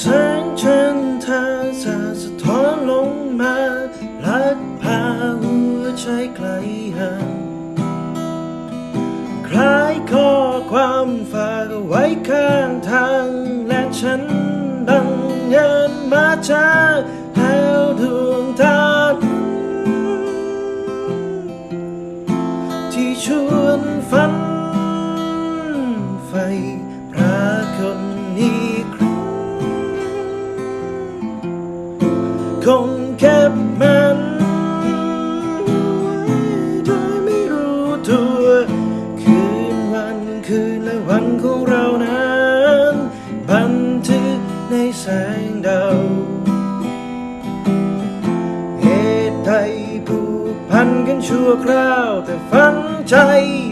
แสงจันเธอสาสะท้อนลงมาลักพาหัวใจไกลห่างคล้ายข้อความฝากเอาไว้ข้างทาง และฉันดังเงินมาช้าแคงเก็บมันไว้โดยไม่รู้ตัว คืนวันคืนและวันของเรานั้นบันทึกในแสงดาวเหตุใดผูกพันกันชั่วคราว แต่ฝันใจ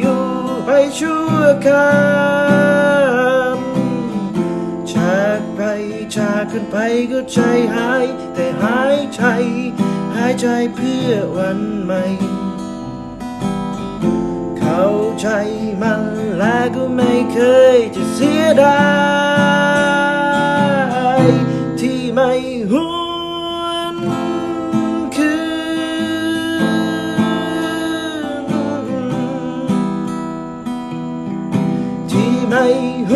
อยู่ไปชั่วคราวจากไปจากกันไปก็ใจหายแต่หา ใจ หายใจเพื่อวันใหม่ เข้าใจมันและก็ไม่เคยจะเสียดายที่ไม่หวนคืนที่ไม่ห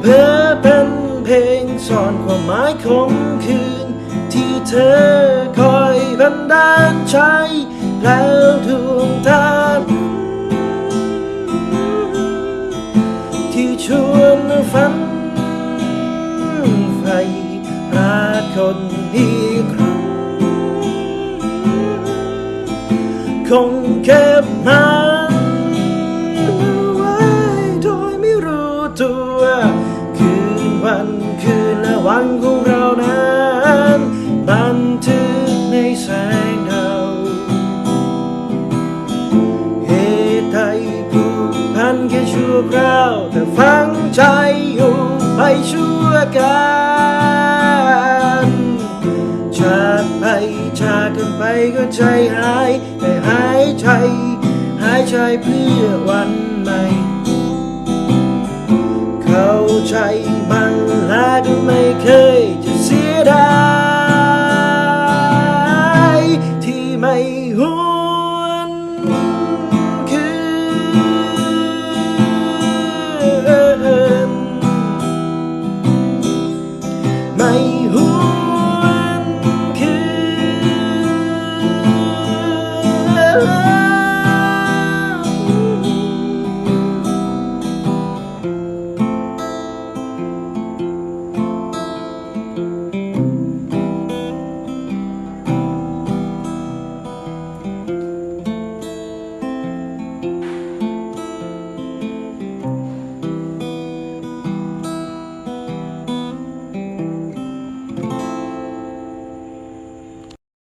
เพื่อเป็นเพลงสอนความหมายของคืน ที่เธอคอยบันดาลใจแล้วดวงตาที่ชวนฝันไฟรักคนอีกครั้งคงเก็บมัน วันคืนและวันของเรานั้นบันทึกในแสงดาวเหตุใดผูกพันแค่ชั่วคราว แต่ฝังใจอยู่ไปชั่วการจากไปจากกันไปก็ใจหายแต่หายใจหายใจเพื่อวันใหม่ เข้าใจมัน เสี